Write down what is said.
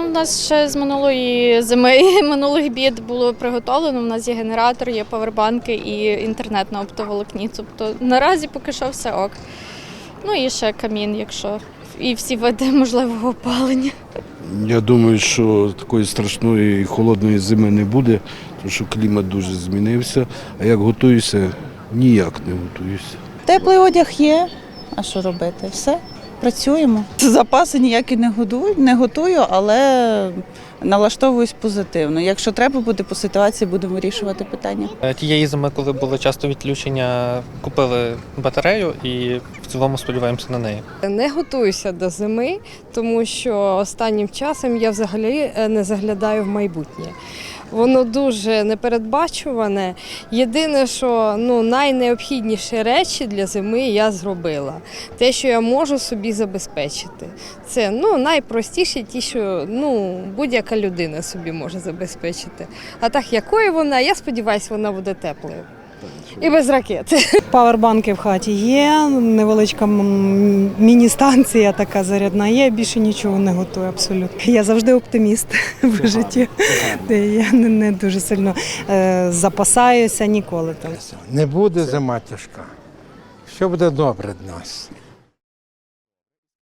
у нас ще з минулої зими минулих бід було приготовлено. У нас є генератор, є павербанки і інтернет на оптоволокні. Тобто наразі поки що все ок. Ну і ще камін, якщо і всі види можливого опалення. Я думаю, що такої страшної і холодної зими не буде, тому що клімат дуже змінився. А як готуюся, ніяк не готуюся. Теплий одяг є. А що робити? Все, працюємо. Запаси ніякі не готую, не готую, але налаштовуюсь позитивно. Якщо треба буде по ситуації, будемо вирішувати питання. Е, Тієї зими, коли було часто відключення, купили батарею і в цілому сподіваємося на неї. Не готуюся до зими, тому що останнім часом я взагалі е, не заглядаю в майбутнє. Воно дуже непередбачуване. Єдине, що ну, найнеобхідніші речі для зими я зробила. Те, що я можу собі забезпечити. Це ну, найпростіші, ті, що ну, будь-яка людина собі може забезпечити. А так, якою вона, я сподіваюся, вона буде теплою. І без ракет. Павербанки в хаті є, невеличка міні-станція така зарядна є, більше нічого не готую абсолютно. Я завжди оптиміст в житті. Я не, не дуже сильно е, запасаюся ніколи там. Не буде зима тяжка. Все буде добре для нас.